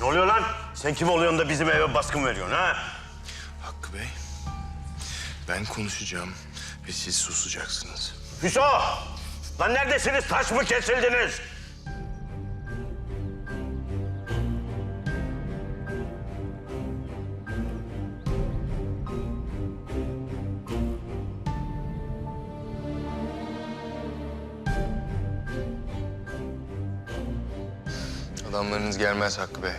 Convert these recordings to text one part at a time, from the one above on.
Ne oluyor lan? Sen kim oluyorsun da bizim eve baskın veriyorsun ha? Hakkı Bey, ben konuşacağım ve siz susacaksınız. Hüso! Lan neredesiniz? Taş mı kesildiniz? Adamlarınız gelmez Hakkı Bey.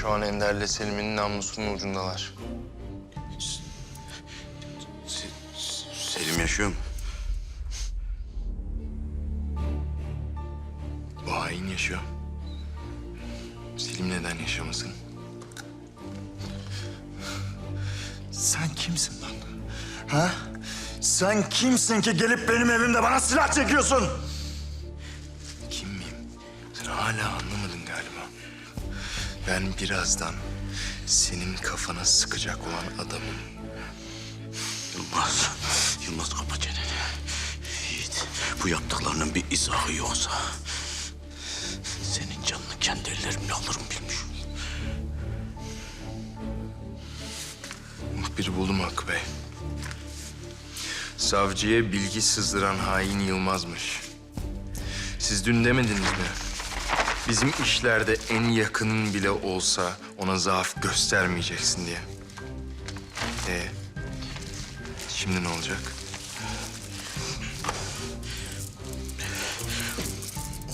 Şu an Ender'le Selim'in namlusunun ucundalar. Selim yaşıyor mu? Bu hain yaşıyor. Selim neden yaşamasın? Sen kimsin lan? Ha? Sen kimsin ki gelip benim evimde bana silah çekiyorsun? Kim miyim? Sen hala anlamadın. Ben birazdan senin kafana sıkacak olan adamım. Yılmaz. Yılmaz kapa çeneni. Yiğit, bu yaptıklarının bir izahı yoksa... ...senin canını kendi ellerimle alırım bilmiş. Muhbiri buldum Hakkı Bey. Savcıya bilgi sızdıran hain Yılmaz'mış. Siz dün demediniz mi? Bizim işlerde en yakının bile olsa ona zaaf göstermeyeceksin diye. Ee, şimdi ne olacak?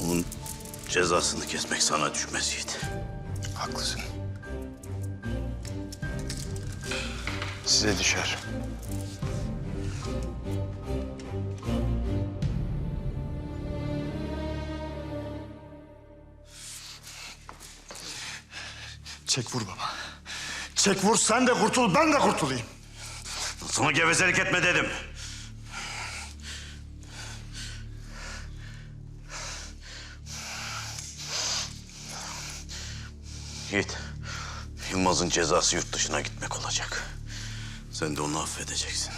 Onun cezasını kesmek sana düşmez Yiğit. Haklısın. Size düşer. Çek vur baba. Çek vur sen de kurtul ben de kurtulayım. Sana gevezelik etme dedim. Yiğit, Yılmaz'ın cezası yurt dışına gitmek olacak. Sen de onu affedeceksin.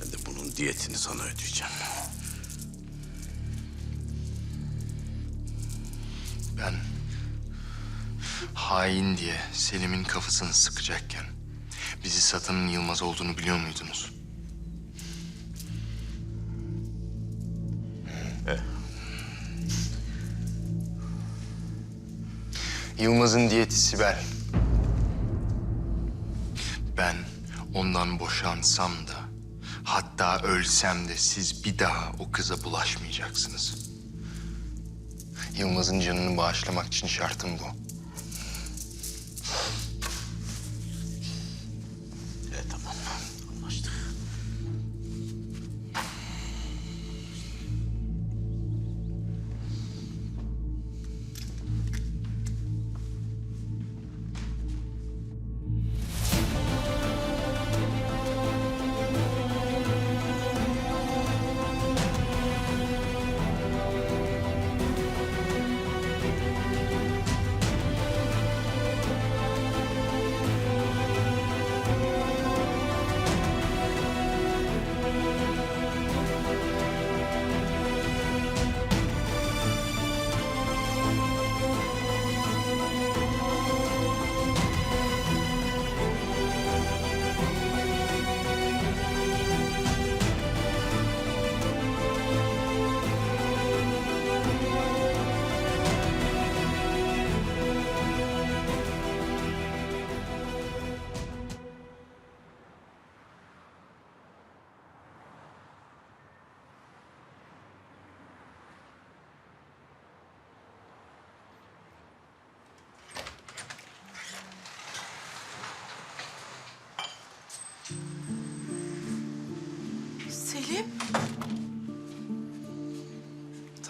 Ben de bunun diyetini sana ödeyeceğim. Hain diye Selim'in kafasını sıkacakken bizi satanın Yılmaz olduğunu biliyor muydunuz? Yılmaz'ın diyeti Sibel. Ben ondan boşansam da hatta ölsem de siz bir daha o kıza bulaşmayacaksınız. Yılmaz'ın canını bağışlamak için şartım bu.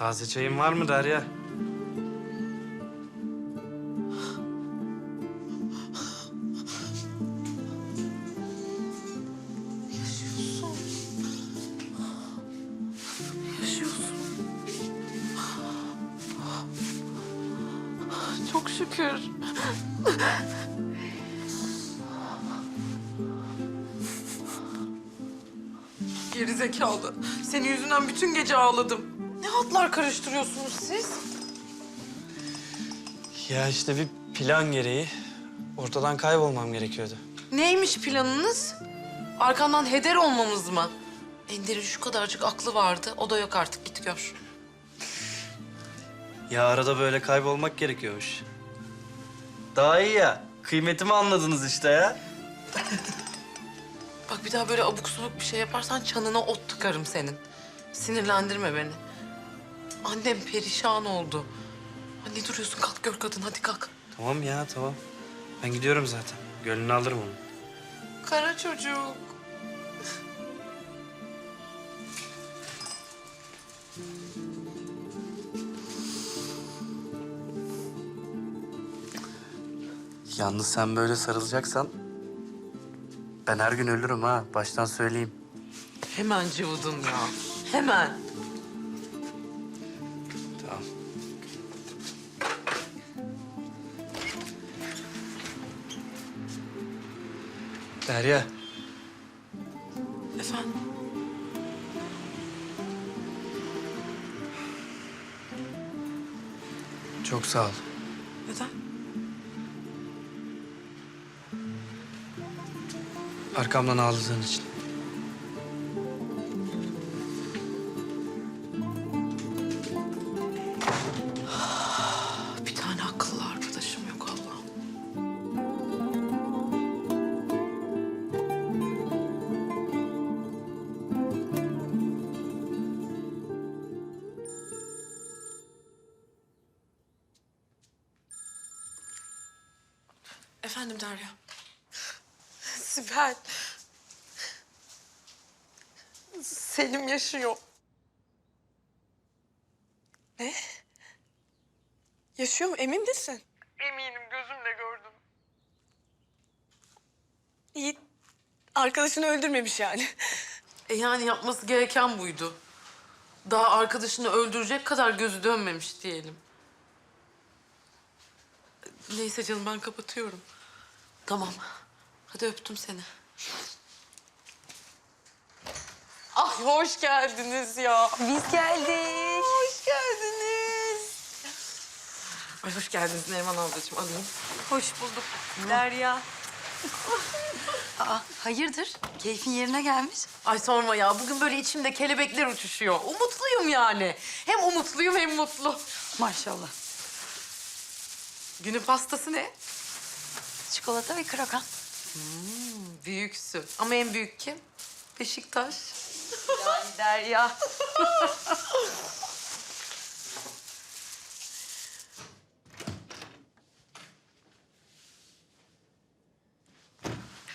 Taze çayın var mı Derya? yaşıyorsun. Yaşıyorsun. Çok şükür. Geri zekalı. Senin yüzünden bütün gece ağladım. Ne hatlar karıştırıyorsunuz siz? Ya işte bir plan gereği ortadan kaybolmam gerekiyordu. Neymiş planınız? Arkandan heder olmamız mı? Ender'in şu kadarcık aklı vardı. O da yok artık. Git gör. Ya arada böyle kaybolmak gerekiyormuş. Daha iyi ya. Kıymetimi anladınız işte ya. Bak bir daha böyle abuk subuk bir şey yaparsan çanına ot tıkarım senin. Sinirlendirme beni. Annem perişan oldu. Ha, Ne duruyorsun? Kalk gör kadın. Hadi kalk. Tamam ya tamam. Ben gidiyorum zaten. Gönlünü alırım onu. Kara çocuk. Yalnız sen böyle sarılacaksan ben her gün ölürüm ha. Baştan söyleyeyim. Hemen cıvıdın ya. Hemen. Derya, Efendim? çok sağ ol. Neden? Arkamdan ağladığın için. Efendim Derya. Sibel. Selim yaşıyor. Ne? Yaşıyor mu? Emin misin? Eminim. Gözümle gördüm. Yiğit arkadaşını öldürmemiş yani. E yani yapması gereken buydu. Daha arkadaşını öldürecek kadar gözü dönmemiş diyelim. Neyse canım ben kapatıyorum. Tamam. Hadi öptüm seni. Ay hoş geldiniz ya. Biz geldik. Hoş geldiniz. Ay hoş geldiniz Neriman ablacığım alayım. Hoş bulduk Derya. Aa, hayırdır? Keyfin yerine gelmiş. Ay sorma ya bugün böyle içimde kelebekler uçuşuyor. Umutluyum yani. Hem umutluyum hem mutlu. Maşallah. Günün pastası ne? Çikolata ve krokan. Büyüksün. Ama en büyük kim? Beşiktaş. Yani Derya.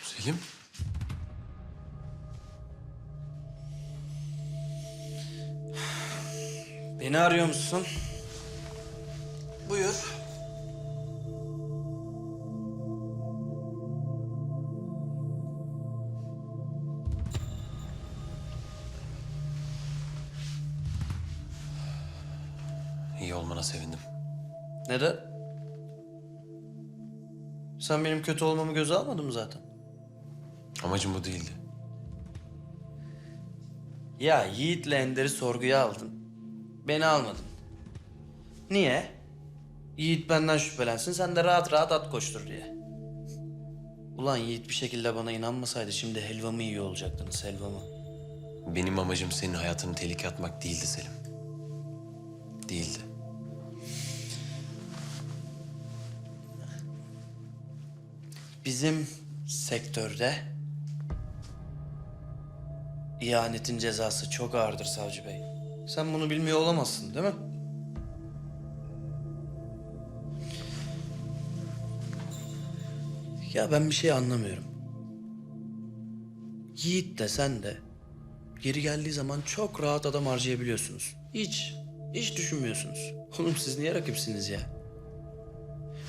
Selim? Beni arıyor musun? Olmana sevindim. Neden? Sen benim kötü olmamı göze almadın mı zaten? Amacım bu değildi. Ya Yiğit'le Ender'i sorguya aldın. Beni almadın. Niye? Yiğit benden şüphelensin, sen de rahat rahat at koştur diye. Ulan Yiğit bir şekilde bana inanmasaydı şimdi helvamı yiyor olacaktınız, helvamı. Benim amacım senin hayatını tehlikeye atmak değildi Selim. Değildi. Bizim sektörde ihanetin cezası çok ağırdır savcı bey. Sen bunu bilmiyor olamazsın değil mi? Ya ben bir şey anlamıyorum. Yiğit de sen de geri geldiği zaman çok rahat adam harcayabiliyorsunuz. Hiç, hiç düşünmüyorsunuz. Oğlum siz niye rakipsiniz ya?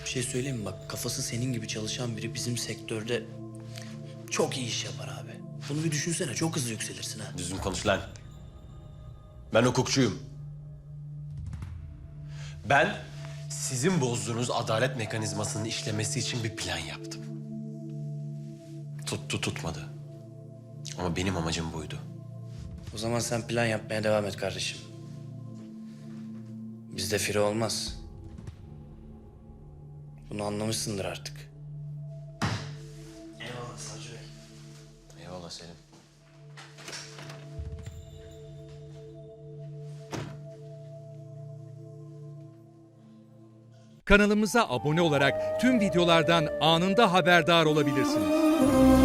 Bir şey söyleyeyim mi bak kafası senin gibi çalışan biri bizim sektörde çok iyi iş yapar abi. Bunu bir düşünsene çok hızlı yükselirsin ha. Düzgün konuş lan. Ben hukukçuyum. Ben sizin bozduğunuz adalet mekanizmasının işlemesi için bir plan yaptım. Tuttu tutmadı. Ama benim amacım buydu. O zaman sen plan yapmaya devam et kardeşim. Bizde fire olmaz. Bunu anlamışsındır artık. Eyvallah Savcı Bey. Eyvallah Selim. Kanalımıza abone olarak tüm videolardan anında haberdar olabilirsiniz.